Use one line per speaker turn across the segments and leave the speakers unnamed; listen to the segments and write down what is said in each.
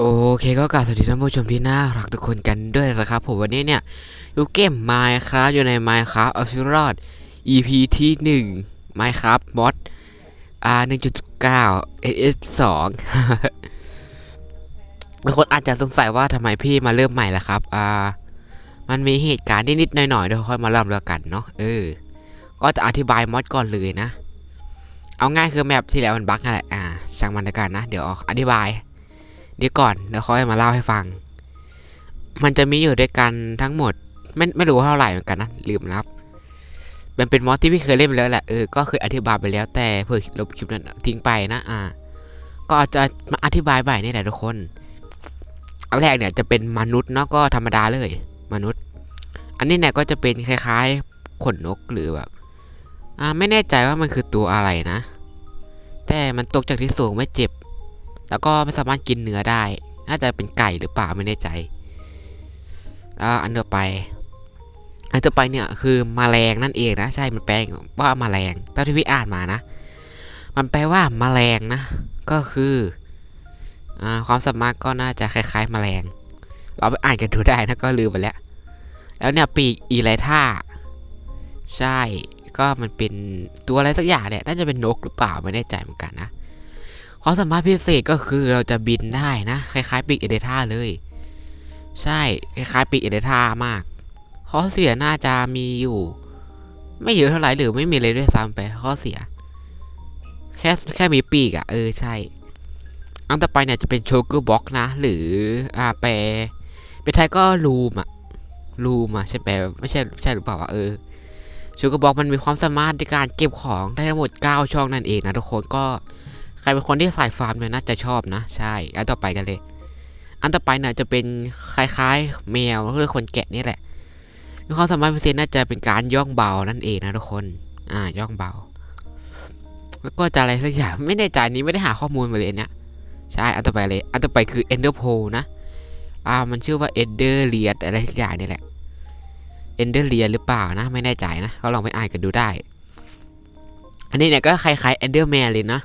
โอเคก็กราบสวัสดีท่านผู้ชมที่น่ารักทุกคนกันด้วยนะครับผมวันนี้เนี่ยอยู่เกม Minecraft อยู่ใน Minecraft o f f i c i a l EP ที่ 1 Minecraft Mod R 1.9 SS 2บางคนอาจจะสงสัยว่าทำไมพี่มาเริ่มใหม่ล่ะครับอ่ามันมีเหตุการณ์นิดๆหน่อยๆเดี๋ยวค่อยมาเริ่มแล้วกันเนาะเออ ก็จะอธิบายมอดก่อนเลยนะ เอาง่ายคือแมปที่แล้วมันบั๊กนั่นแหละอ่าช่างมันล้วกันนะ เดี๋ยวอธิบาย เดี๋ยวก่อนเดี๋ยวค่อยมาเล่าให้ฟัง มันจะมีอยู่ด้วยกันทั้งหมด ไม่ไม่รู้เท่าไหร่เหมือนกันนะลืมนับ มันเป็นมอสที่พี่เคยเล่นไปแล้วแหละเออก็เคยอธิบายไปแล้วแต่เพื่อลบคลิปนั้นทิ้งไปนะอ่า ก็อาจจะมาอธิบายใหม่นี่แหละทุกคนอันแรกเนี่ยจะเป็นมนุษย์เนาะก็ธรรมดาเลย มนุษย์ อันนี้เนี่ยก็จะเป็นคล้ายๆขนนกหรือแบบอ่าไม่แน่ใจว่ามันคือตัวอะไรนะ แต่มันตกจากที่สูงไม่เจ็บ แล้วก็ไม่สามารถกินเนื้อได้ น่าจะเป็นไก่หรือเปล่าไม่แน่ใจแล้วอันต่อไปอันต่อไปเนี่ยคือมแมลงนั่นเองนะใช่มันแปลว่าแมลงตอนที่พี่อ่านมานะ มันแปลว่าแมลงนะ ก็คืออความสามารถก็น่าจะคล้ายๆแมลง เราไปอ่านกันดูได้นะก็ลืมไปแล้ว แล้วเนี่ยปีกอีไรท่าใช่ก็มันเป็นตัวอะไรสักอย่างเนี่ยน่าจะเป็นนกหรือเปล่าไม่แน่ใจเหมือนกันนะ ความสามารถพิเศษก็คือเราจะบินได้นะ คล้ายๆปีกเอเดท่าเลย ใช่ คล้ายๆปีกเอเดท่ามากข้อเสียน่าจะมีอยู่ ไม่เยอะเท่าไหร่หรือไม่มีเลยด้วยซ้ำไปข้อเสีย แค่แค่มีปีกอะ่ะ เออใช่ อันต่อไปเนี่ยจะเป็นโชเกอร์บ็อกนะ หรืออ่าแปลเป็นไทยก็รูมอะรูมอะใช่แปลไม่ใช่ใช่หรือเปล่าวะเออโชเกอร์บ็อกมันมีความสามารถในการเก็บของได้ทั้งหมด 9 ช่องนั่นเองนะทุกคนก็ รเป็นคนที่สายฟาร์มเนี่ยน่าจะชอบนะใช่อันต่อไปกันเลย อันต่อไปเนี่ยจะเป็นคล้ายๆ แมวหรือคนแกะนี่แหละมีความสามารถพิเศษน่าจะเป็นการย่องเบานั่นเองนะทุกคนอ่าย่องเบา แล้วก็จะอะไรสักอย่างไม่แน่ใจนี้ไม่ได้หาข้อมูลมาเลยเนี่ยใช่อันต่อไปเลยอันต่อไปคือ Ender p o นะอ่ามันชื่อว่า Ender l i a d อะไรสักอย่างนี่แหละ Ender l i a d หรือเปล่านะ ไม่แน่ใจนะ ก็ลองไปอ่านกันดูได้ อันนี้เนี่ยก็คล้ายๆ Enderman เลยนะ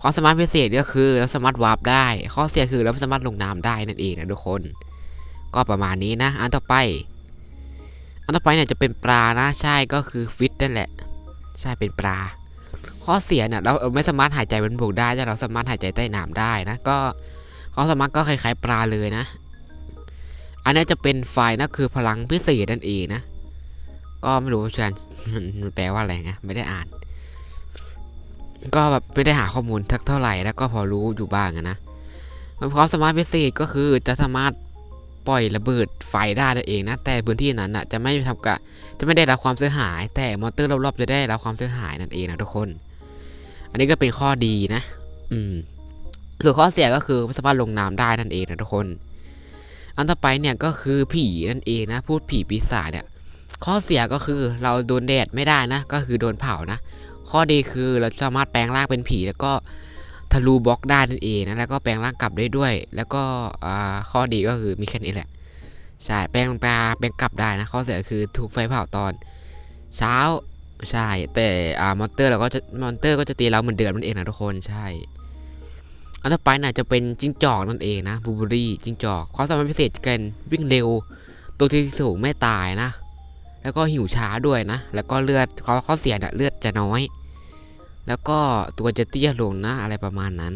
ความสามารถพิเศษก็คือเราสามารถวาร์ปได้ ข้อเสียคือเราไม่สามารถลงน้ำได้นั่นเองนะทุกคน ก็ประมาณนี้นะ อันต่อไป อันต่อไปเนี่ยจะเป็นปลานะ ใช่ก็คือฟิตนั่นแหละ ใช่เป็นปลา ข้อเสียเนี่ยเราไม่สามารถหายใจบนบกได้แต่เราสามารถหายใจใต้น้ำได้นะ ก็ความสามารถก็คล้ายๆปลาเลยนะ อันนี้จะเป็นไฟนะคือพลังพิเศษนั่นเองนะ ก็ไม่รู้ชันมันแปลว่าอะไรไงไม่ได้อ่าน ก็แบบไม่ได้หาข้อมูลทักเท่าไหร่แล้วก็พอรู้อยู่บ้างอะนะมันความสมารถพิเศษก็คือจะสามารถปล่อยระเบิดไฟได้นั่นเองนะ แต่พื้นที่นั้นอะจะไม่ทำกะจะไม่ได้รับความเสียหาย แต่มอเตอร์รอบๆจะได้รับความเสียหายนั่นเองนะทุกคน อันนี้ก็เป็นข้อดีนะ อืมส่วนข้อเสียก็คือไม่สามารถลงน้ำได้นั่นเองนะทุกคน อันต่อไปเนี่ยก็คือผีนั่นเองนะ พูดผีปีศาจเนี่ยข้อเสียก็คือเราโดนแดดไม่ได้นะ ก็คือโดนเผานะ ข้อดีคือเราสามารถแปลงร่างเป็นผี แล้วก็ทะลุบล็อกได้นั่นเองนะแล้วก็แปลงร่างกลับได้ด้วย แล้วก็ข้อดีก็คือมีแค่นี้แหละใช่แปลงปลาแปลงกลับได้นะข้อเสียคือถูกไฟเผาตอนเช้าใช่แต่อ่ามอนเตอร์เราก็จะมอนเตอร์ก็จะตีเราเหมือนเดิมนั่นเองนะทุกคนใช่อันต่อไปน่ะจะเป็นจิ้งจอกนั่นเองนะบูบูรี่จิ้งจอกความสามารถพิเศษกันวิ่งเร็ว ตัวที่สูงไม่ตายนะ แล้วก็หิวช้าด้วยนะ แล้วก็เลือดเขาเขาเสียเนี่ยเลือดจะน้อย แล้วก็ตัวจะเตี้ยลงนะอะไรประมาณนั้น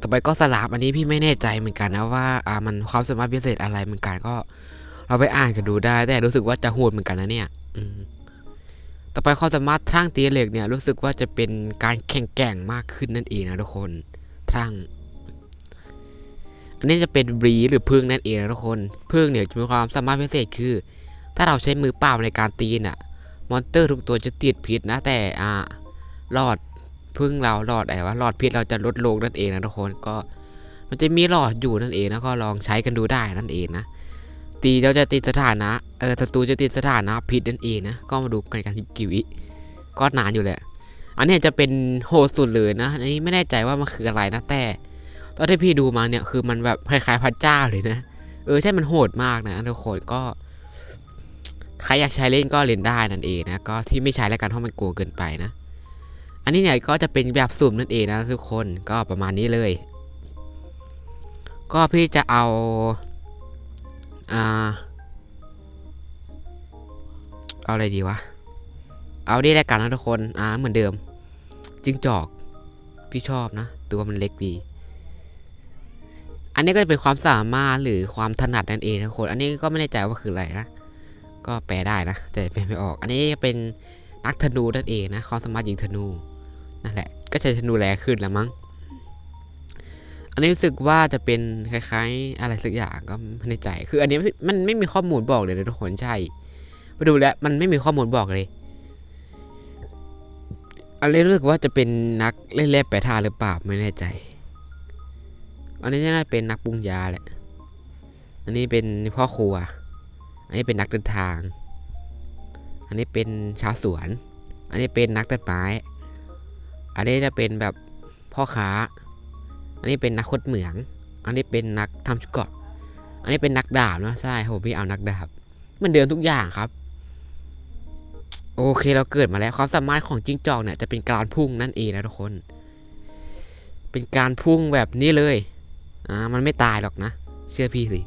ต่อไปก็สลามอันนี้พี่ไม่แน่ใจเหมือนกันนะว่าอ่ามันความสามารถพิเศษอะไรเหมือนกันก็ เราไปอ่านกันดูได้ แต่รู้สึกว่าจะโหดเหมือนกันนะเนี่ย อืต่อไปความสามารถทางตีเหล็กเนี่ยรู้สึกว่าจะเป็นการแข่งแก่งมากขึ้นนั่นเองนะทุกคนทางอันนี้จะเป็นบรีหรือพึ่งนั่นเองนะทุกคนพึ่งเนี่ยจะมีความสามารถพิเศษคือ ถ้าเราใช้มือเปล่าในการตีน่ะ มอนเตอร์ทุกตัวจะติดพิษนะ แต่อ่ารอดพึ่งเรารอดอะไรวะรอดพิษเราจะลดลงนั่นเองนะทุกคนก็ มันจะมีหลอดอยู่นั่นเองนะก็ลองใช้กันดูได้นั่นเองนะตีเราจะติดสถานะเออศัตรูจะติดสถานะพิษนั่นเองนะก็มาดูกันกันกิวิก็นานอยู่แหละ อันนี้จะเป็นโหดสุดเลยนะอันนี้ไม่แน่ใจว่ามันคืออะไรนะแต่ตอนที่พี่ดูมาเนี่ยคือมันแบบคล้ายๆพระเจ้าเลยนะเออใช่มันโหดมากนะทุกคนก็ ใครอยากใช้เล่นก็เล่นได้นั่นเองนะ ก็ที่ไม่ใช้แล้วกันเพราะมันกลัวเกินไปนะ อันนี้เนี่ยก็จะเป็นแบบสุ่มนั่นเองนะทุกคนก็ประมาณนี้เลย ก็พี่จะเอาอ่าเอาอะไรดีวะ เอาดีแล้วกันนะทุกคน อ่า เหมือนเดิม จิ้งจอก พี่ชอบนะ ตัวมันเล็กดี อันนี้ก็จะเป็นความสามารถหรือความถนัดนั่นเองนะทุกคน อันนี้ก็ไม่แน่ใจว่าคืออะไรนะ ก็แปลได้นะ แต่แปลไม่ออก อันนี้เป็นนักธนูนั่นเองนะความสามารถยิงธนูนั่นแหละ ก็ใช้ธนูแรงขึ้นแล้วมั้ง อันนี้รู้สึกว่าจะเป็นคล้ายๆ อะไรสักอย่างก็ไม่แน่ใจ คืออันนี้มันไม่มีข้อมูลบอกเลยนะทุกคนใช่ไปดูแล้วมันไม่มีข้อมูลบอกเลยอันนี้รู้สึกว่าจะเป็นนักเล่นแร่แปรธาตุหรือเปล่าไม่แน่ใจ อันนี้น่าจะเป็นนักปรุงยาแหละ อันนี้เป็นพ่อครัว อันนี้เป็นนักเดินทาง อันนี้เป็นชาวสวน อันนี้เป็นนักตัดไม้ อันนี้จะเป็นแบบพ่อค้า อันนี้เป็นนักขุดเหมือง อันนี้เป็นนักทำชุดเกาะ อันนี้เป็นนักดาบเนาะใช่ผมพี่เอานักดาบ มันเดินทุกอย่างครับ โอเคเราเกิดมาแล้วความสามารถของจิ้งจอกเนี่ยจะเป็นการพุ่งนั่นเองนะทุกคน เป็นการพุ่งแบบนี้เลย อ่ามันไม่ตายหรอกนะ เชื่อพี่สิ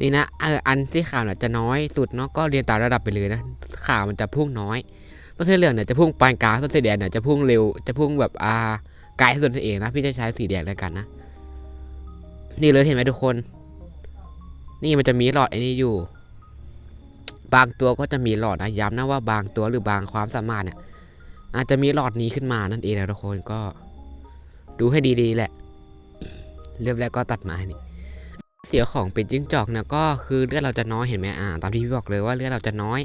นี่นะเอออันที่ข่าวเนี่ยจะน้อยสุดเนาะก็เรียนตามระดับไปเลยนะข่าวมันจะพุ่งน้อยต้นเสีเหลืองเนี่ยจะพุ่งปานกลางต้นเสีแดงเนี่ยจะพุ่งเร็วจะพุ่งแบบอ่าไกลที่สุดนั่นเองนะพี่จะใช้สีแดงแล้วกันนะนี่เลยเห็นไหมทุกคน นี่มันจะมีหลอดไอ้นี่อยู่ บางตัวก็จะมีหลอดนะย้ำนะว่าบางตัวหรือบางความสามารถเนี่ยอาจจะมีหลอดนี้ขึ้นมานั่นเองนะทุกคนก็ ดูให้ดีๆแหละ เริ่มแรกก็ตัดไม้นี่ เสียของเป็นจิ้งจอกเนี่ยก็คือเลือดเราจะน้อยเห็นไหมอ่าตามที่พี่บอกเลยว่าเลือดเราจะน้อย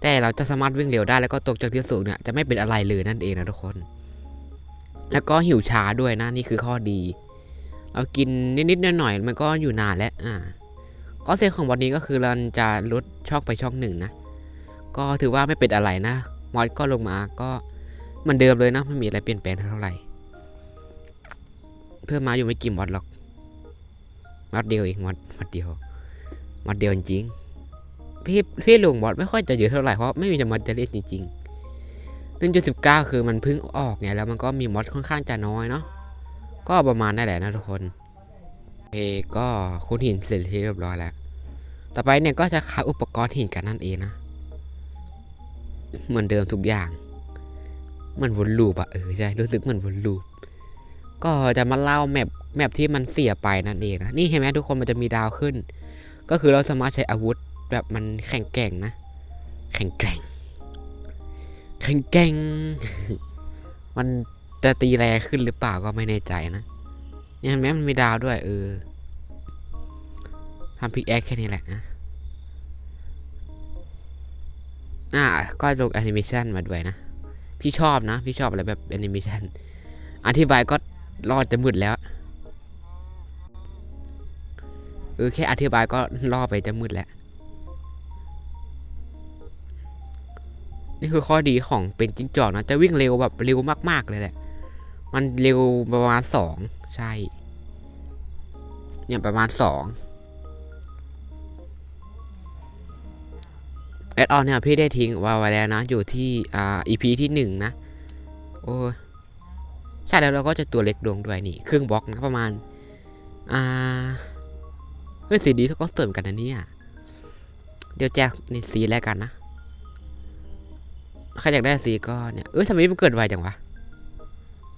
แต่เราจะสามารถวิ่งเร็วได้แล้วก็ตกจากที่สูงเนี่ยจะไม่เป็นอะไรเลยนั่นเองนะทุกคน แล้วก็หิวช้าด้วยนะนี่คือข้อดี เรากินนิดๆหน่อยๆมันก็อยู่นานแล้วอ่าก็เสียของวันนี้ก็คือเราจะลดช่องไปช่องหนึ่งนะ ก็ถือว่าไม่เป็นอะไรนะมอดก็ลงมาก็มือนเดิมเลยนะไม่มีอะไรเปลี่ยนแปลงเท่าไหร่ เพิ่มมาอยู่ไม่กี่มอดหรอก มอดเดียวเองมอดมอดเดียวมอดเดียวจริงพี่พี่ลงมอดไม่ค่อยจะเยอะเท่าไหร่เพราะไม่มีจะมอดจะเล่นจริงๆหนึ่งจุดสิบเก้าคือมันเพิ่งออกไงแล้วมันก็มีมอดค่อนข้างจะน้อยเนาะก็ประมาณนั่นแหละนะทุกคนโอเคก็คุณหินเสร็จที่เรียบร้อยแล้วต่อไปเนี่ยก็จะขายอุปกรณ์หินกันนั่นเองนะ เหมือนเดิมทุกอย่างเหมือนวนลูปอะเออใช่รู้สึกเหมือนวนลูป ก็จะมาเล่าแมป แมปที่มันเสียไปนั่นเองนะนี่เห็นไหมทุกคนมันจะมีดาวขึ้น ก็คือเราสามารถใช้อาวุธแบบมันแข็งแกร่งนะ แข็งแกร่งแข็งแกร่งมันจะตีแรงขึ้นหรือเปล่าก็ไม่แน่ใจนะเนี่ยเห็นไหมมันมีดาวด้วยเออทำพิกแอคแค่นี้แหละนะอ่าก็ลงแอนิเมชันมาด้วยนะ พี่ชอบนะ พี่ชอบอะไรแบบแอนิเมชันอธิบายก็รอดจะมืดแล้ว ออแค่อธิบายก็ล่อไปจะมืดแล้ว นี่คือข้อดีของเป็นจิ้งจอกนะ จะวิ่งเร็วแบบเร็วมากๆเลยแหละ มันเร็วประมาณสองใช่ เนี่ยประมาณสองแอดออนเนี่ยพี่ได้ทิ้งว่าไว้แล้วนะ อยู่ที่อ่า EP ที่หนึ่งนะ โอ้ใช่แล้วเราก็จะตัวเล็กลงด้วยนี่ ครึ่งบล็อกนะประมาณ อ่า ฮ้ยสีดีเขาก็เสริมกันนะเนี่ย เดี๋ยวแจกนี่สีแรกกันนะ ใครอยากได้สีก็เนี่ย เอ้ยทำไมมันเกิดไวจังวะ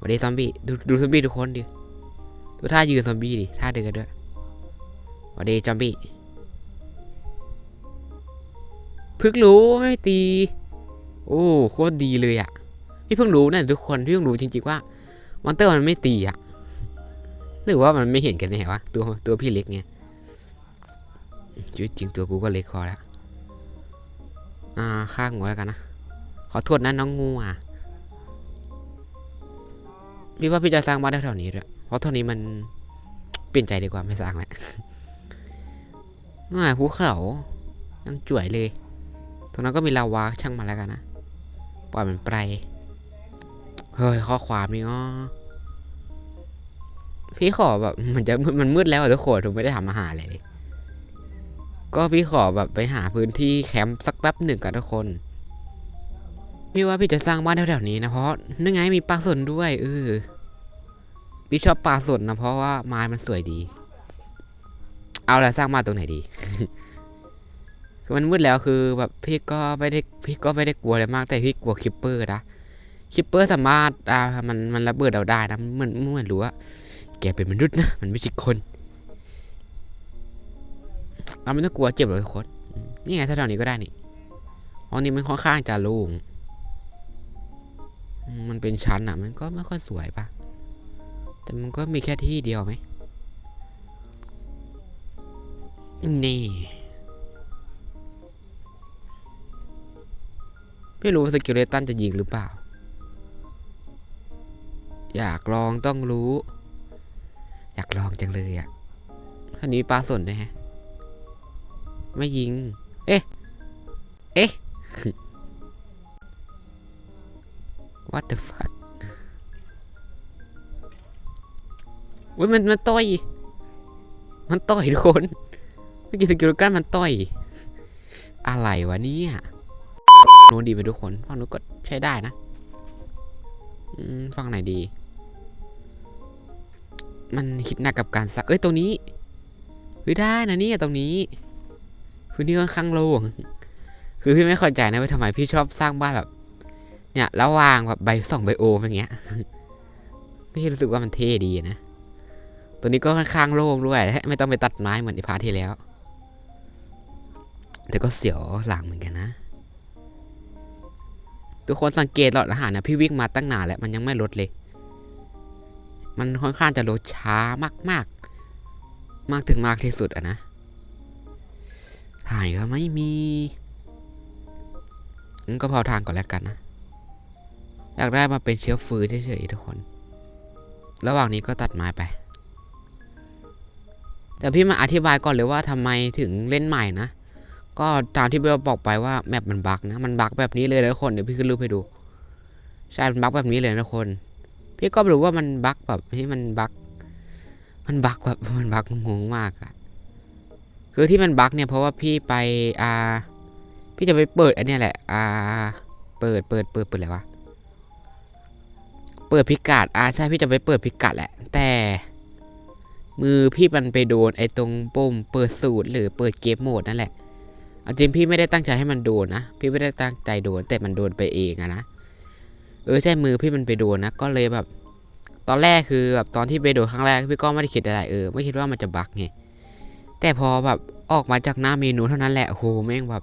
วัสดีซอมบี้ดูดูซอมบี้ทุกคนดิ ดูท่ายืนซอมบี้ดิ ท่าเดินด้วยวัสดีซอมบี้เพิ่งรู้ไม่ตี โอ้โคตรดีเลยอะ่ะพี่เพิ่งรู้นะทุกคนพี่เพิ่งรู้จริงๆว่ามอนเตอร์มันไม่ตีอะ่ะหรือว่ามันไม่เห็นกันแน่วะตัวตัวพี่เล็กไง ชีวิตจริงตัวกูก็เล็กพอแล้วอ่าข้างหัวแล้วกันนะ ขอโทษนะน้องงูอะพี่ว่าพี่จะสร้างบ้านแถวๆนี้ด้วยเพราะเท่านี้มันเปลี่ยนใจดีกว่าไม่สร้างแหละน่าภูเขายังจ่วยเลย ตรงนั้นก็มีลาวาช่างมาแล้วกันนะ ปล่อยมันไป เฮ้ย ข้อความนี่ก็พี่ขอแบบมันจะมันมืดแล้วทุกคนถึงไม่ได้ทำอาหารเลย ก็พี่ขอแบบไปหาพื้นที่แคมป์สักแป๊บหนึ่งกับทุกคนพี่ว่าพี่จะสร้างบ้านแถวๆนี้นะเพราะนั่นไงมีปลาสนด้วยเออพี่ชอบปลาสดนะเพราะว่าไม้มันสวยดี เอาละสร้างมานตรงไหนดีคือมันมืดแล้วคือแบบพี่ก็ไม่ได้พี่ก็ไม่ได้กลัวอะไรมาก แต่พี่กลัวคิปเปอร์นะคิปเปอร์สามารถอ่ามันมันระเบิดเราได้นะเหมือนเหมือนรู้ว่าแกเป็นมนุษย์นะมันไม่ใช่คน เราไม่ต้องกลัวเจ็บหรอกทุกคนนี่ไงถ้าแถวนี้ก็ได้นี่ห้องนี้มันค่อนข้างจะโล่งมันเป็นชั้นอะ มันก็ไม่ค่อยสวยปะแต่มันก็มีแค่ที่เดียวไหมนี่ไม่รู้ว่าสกิลเลตันจะยิงหรือเปล่า อยากลองต้องรู้ อยากลองจังเลยอะท่านี้ปลาสนนะฮะ ไม่ยิง เอ๊ะ เอ๊ะ what the fuck อุ้ยมันมันต่อย มันต่อยทุกคนเมื่อกี้สกิลกันมันต่อย อะไรวะเนี่ยนู้นดีไปทุกคนฝั่งนู้นก็ใช้ได้นะฝั่งไหนดี มันคิดหนักกับการสัก เอ้ยตรงนี้เฮ้ยได้นะเนี่ยตรงนี้ พื้นที่ค่อนข้างโล่งคือพี่ไม่เข้าใจนะว่าทำไมพี่ชอบสร้างบ้านแบบ เนี่ยระหว่างแบบใบสองใบโอมอย่างเงี้ยพี่รู้สึกว่ามันเท่ดีนะตัวนี้ก็ค่อนข้างโล่งด้วยไม่ต้องไปตัดไม้เหมือนในพาร์ทที่แล้ว แต่ก็เสียวหลังเหมือนกันนะ ทุกคนสังเกตหลอดอาหารนะพี่วิ่งมาตั้งนานแล้วมันยังไม่ลดเลย มันค่อนข้างจะลดช้ามากๆ มากถึงมากที่สุดอะนะายก็ไม่มีงั้นก็เผาทางก่อนแล้วกันนะ อยากได้มาเป็นเชื้อฟืนเฉยๆทุกคน ระหว่างนี้ก็ตัดไม้ไป แต่พี่มาอธิบายก่อนเลยว่าทำไมถึงเล่นใหม่นะ ก็ตามที่เบลบอกไปว่าแมปมันบั๊กนะ มันบั๊กแบบนี้เลยนะทุกคน เดี๋ยวพี่ขึ้นรูปให้ดู ใช่ มันบั๊กแบบนี้เลยนะทุกคน พี่ก็รู้ว่ามันบั๊กแบบที่มันบั๊ก มันบั๊กแบบมันบั๊กงงมากอะ คือที่มันบั๊กเนี่ยเพราะว่าพี่ไปอ่าพี่จะไปเปิดอันนี้แหละอ่าเปิดเปิดเปิดเปิดอะไรวะเปิดพิกัดอ่าใช่พี่จะไปเปิดพิกัดแหละ แต่มือพี่มันไปโดนไอ้ตรงปุ่มเปิดสูตรหรือเปิดเกมโหมดนั่นแหละเอาจริงพี่ไม่ได้ตั้งใจให้มันโดนนะ พี่ไม่ได้ตั้งใจโดน แต่มันโดนไปเองอะนะ เออใช่มือพี่มันไปโดนนะ ก็เลยแบบ ตอนแรกคือแบบตอนที่ไปโดนครั้งแรกพี่ก็ไม่ได้คิดอะไรเออไม่คิดว่ามันจะบั๊กไง แต่พอแบบออกมาจากหน้าเมนูเท่านั้นแหละโหแม่งแบบ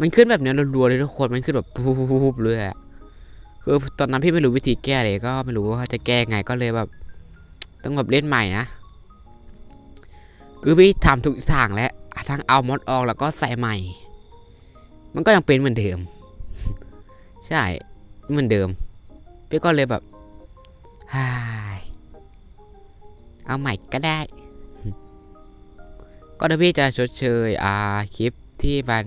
มันขึ้นแบบเนี้ยรัวๆเลยทุกคนมันขึ้นแบบปุ๊บเลยอะคือตอนนั้นพี่ไม่รู้วิธีแก้เลยก็ไม่รู้ว่าจะแก้ไงก็เลยแบบ ต้องแบบเล่นใหม่นะคือพี่ทำทุกทางแล้วทั้งเอามอดออกแล้วก็ใส่ใหม่ มันก็ยังเป็นเหมือนเดิม ใช่เหมือนเดิมพี่ก็เลยแบบฮายเอาใหม่ก็ได้ ก็เดี๋ยวพี่จะชดเชยอ่าคลิปที่มัน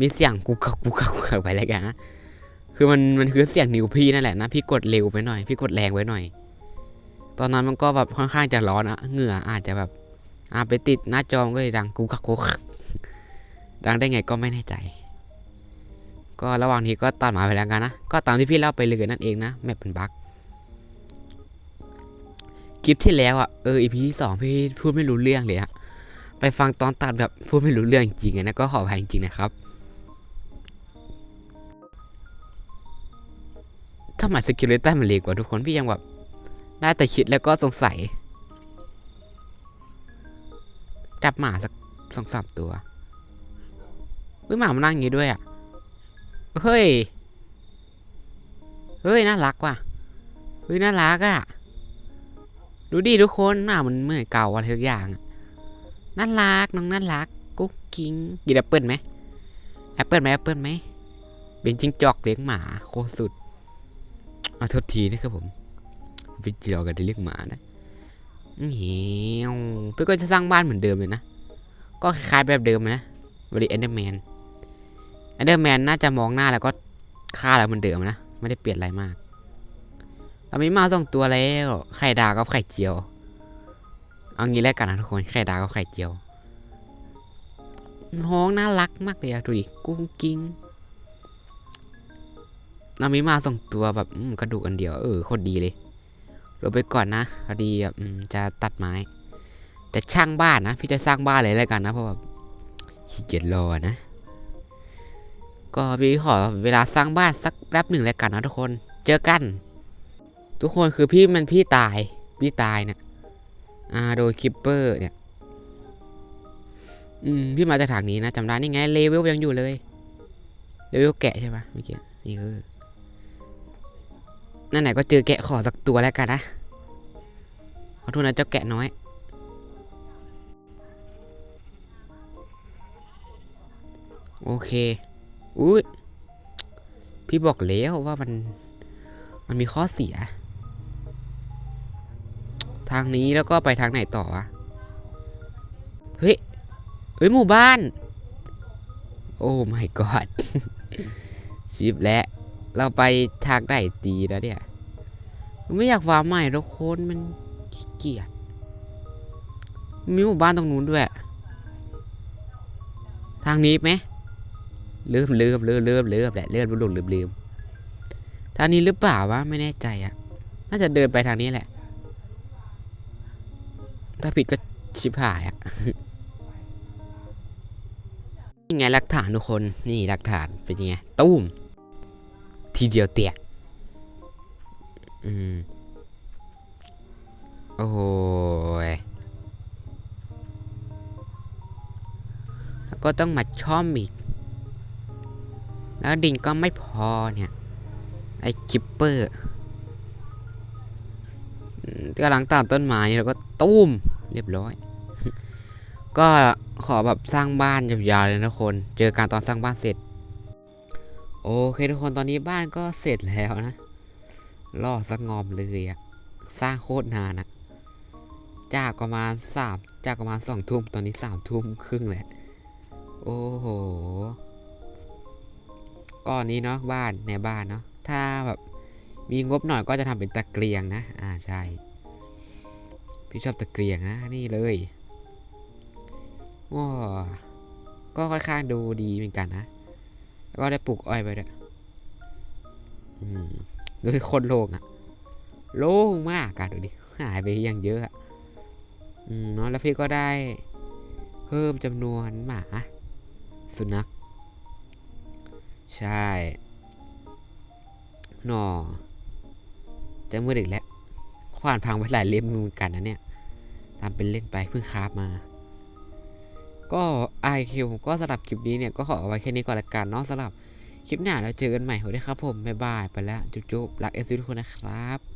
มีเสียงกุกกักกุกกักกุกกักไปแล้วกันนะคือมันมันคือเสียงนิ้วพี่นั่นแหละนะพี่กดเร็วไปหน่อย พี่กดแรงไว้หน่อย ตอนนั้นมันก็แบบค่อนข้างจะร้อนอะเหงื่ออาจจะแบบอ่าไปติดหน้าจอมนก็เลยดังกุกกักกุกกักดังได้ไงก็ไม่แน่ใจ ก็ระหว่างนี้ก็ตัดมาไปแล้วกันนะก็ตามที่พี่เล่าไปเลยนั่นเองนะแมปเป็นบั๊กคลิปที่แล้วอะเอออีพีที่สองพี่พูดไม่รู้เรื่องเลยอะ ไปฟังตอนตัดแบบพูดไม่รู้เรื่องจริงๆนะก็ขออภัยจริงๆนะครับถ้าหมายสกิลเลตันมันเล็กกว่าทุกคนพี่ยังแบบได้แต่คิดแล้วก็สงสัย จับหมาสักสองสามตัวเฮ้ยหมามันนั่งอย่างงี้ด้วยอะ เฮ้ย เฮ้ย น่ารักว่ะ เฮ้ย น่ารักอะ ดูดิทุกคนหน้ามันเหมือนเก่าอะไรทุกอย่างอะ น่ารักน้องน่ารักกุ๊กกิ๊งกินแอปเปิลไหมแอปเปิลไหมแอปเปิลไหมเป็นจิ้งจอกเลี้ยงหมาโคตรสุดเอาโทษทีนะครับผมไปเจียวกันเลี้ยงหมานะเหี้ยวพี่ก็จะสร้างบ้านเหมือนเดิมเลยนะ ก็คล้ายๆแบบเดิมนะบริเอนเดอร์แมนเอนเดอร์แมนน่าจะมองหน้าแล้วก็ฆ่าเราเหมือนเดิมนะ ไม่ได้เปลี่ยนอะไรมากเรามีมาสองตัวแล้ว ไข่ดาวกับไข่เจียว เอางี้แล้วกันนะทุกคนไข่ดาวกับไข่เจียว น้องน่ารักมากเลยอะดูดิกุ้งกิ้งเรามีมาสองตัวแบบกระดูกอันเดียว เออโคตรดีเลยลงไปก่อนนะพอดีแบบจะตัดไม้แต่ช่างบ้านนะ พี่จะสร้างบ้านเลยแล้วกันนะเพราะแบบขี้เกียจรอนะ ก็พี่ขอเวลาสร้างบ้านสักแป๊บหนึ่งแล้วกันนะทุกคน เจอกัน ทุกคนคือพี่มันพี่ตาย พี่ตายเนี่ย อ่าโดยคิปเปอร์เนี่ยอืมพี่มาจากทางนี้นะจำได้นี่ไงเลเวลยังอยู่เลยเลเวลแกะใช่ปะเมื่อกี้นี่คือนั่นไหนก็เจอแกะขอสักตัวแล้วกันนะขอโทษนะเจ้าแกะน้อยโอเคอุ้ยพี่บอกแล้วว่ามัน มันมีข้อเสีย ทางนี้แล้วก็ไปทางไหนต่อวะเฮ้ย เฮ้ย หมู่บ้าน โอ้ my god ชิปและ เราไปทางไหนตีแล้วเนี่ย ไม่อยากฟาร์มใหม่ทุกคนมันเกียจมีหมู่บ้านตรงนู้นด้วย ทางนี้ไหมลืมลืมลืมลืมลืมแหละเลื่อนบุลุลืมลืมทางนี้หรือเปล่าวะไม่แน่ใจอะน่าจะเดินไปทางนี้แหละ ถ้าผิดก็ชิบหายอะนี่ไงหลักฐานทุกคน นี่หลักฐานเป็นยังไง ตุ้ม ทีเดียวเตียก อืม โอ้ยแล้วก็ต้องมาช่อมอีก แล้วดินก็ไม่พอเนี่ย ไอ้คิปเปอร์อืมกำลังตัดต้นไม้แล้วก็ตุ้ม เรียบร้อย ก็ขอแบบสร้างบ้านยาวๆเลยนะคน เจอการตอนสร้างบ้านเสร็จ โอเคทุกคนตอนนี้บ้านก็เสร็จแล้วนะล่อสักงอมเลยอะสร้างโคตรนานอะจากประมาณสามจากประมาณสองทุ่มตอนนี้สามทุ่มครึ่งแหละ โอ้โหก้อนนี้เนาะบ้านในบ้านเนาะถ้าแบบมีงบหน่อยก็จะทำเป็นตะเกียงนะ อ่าใช่ พี่ชอบตะเกียงนะนี่เลยว้าก็ค่อนข้างดูดีเหมือนกันนะแล้วก็ได้ปลูกอ้อยไปด้วยอืมดูที่คนโล่งอะโล่งมากอะดูดิหายไปอยังเยอะอะอืมเนาะแล้วพี่ก็ได้ เพิ่มจำนวนหมา สุนัขใช่หนอจะมืดอีกแล้ว ขวานพังไปหลายเล่มเหมือนกันนะเนี่ยทำเป็นเล่นไปเพิ่งคราบมา ก็ไอคิวก็สำหรับคลิปนี้เนี่ยก็ขอเอาไว้แค่นี้ก่อนละกันเนาะสำหรับคลิปหน้าเราเจอกันใหม่สวัสดีครับผมบ๊ายบายไปแล้วจุ๊บๆรักเอฟซีทุกคนนะครับ